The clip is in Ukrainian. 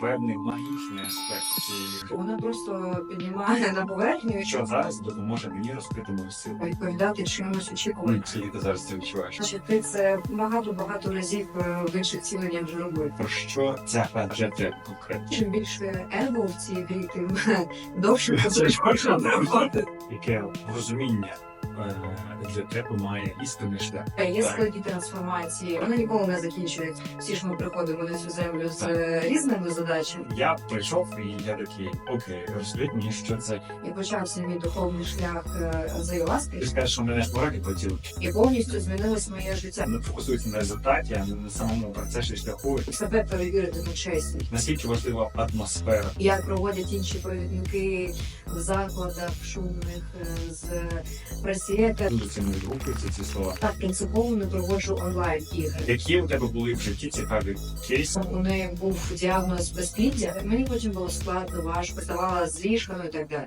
певний магічний аспект цієї гри, Вона просто піднімає на поверхню що зараз допоможе мені розкрити мою силу. відповідати чимось очікувати. Ну, Скільки ти зараз це відчуваєш? Значить, ти це багато-багато разів е, в інших ціленнях вже робив. Про що ця тебе конкретно? Чим більше его в цій грі, тим довше Це робота. Яке розуміння е, для тебе має істинний шлях. Є складні трансформації, вони ніколи не закінчують. Всі ж ми приходимо на цю землю з е, різними задачами. Я прийшов і я такий, окей, розкажіть мені, що це. І почався мій духовний шлях е, з Айваски, Ти скажеш, що мене ж пораді хотіли. і повністю змінилось моє життя. Не фокусуйся на результаті, а не на самому процесі шляху. Себе перевірити на чесність. Наскільки важлива атмосфера. Як проводять інші провідники в закладах шумних е, з пресієта. Дуже групи відгукуються ці слова. Так принципово не проводжу онлайн ігри. Які у тебе були в житті цікаві кейси? У неї був діагноз безпліддя. Мені потім було складно, важко, ставала з ліжками і так далі.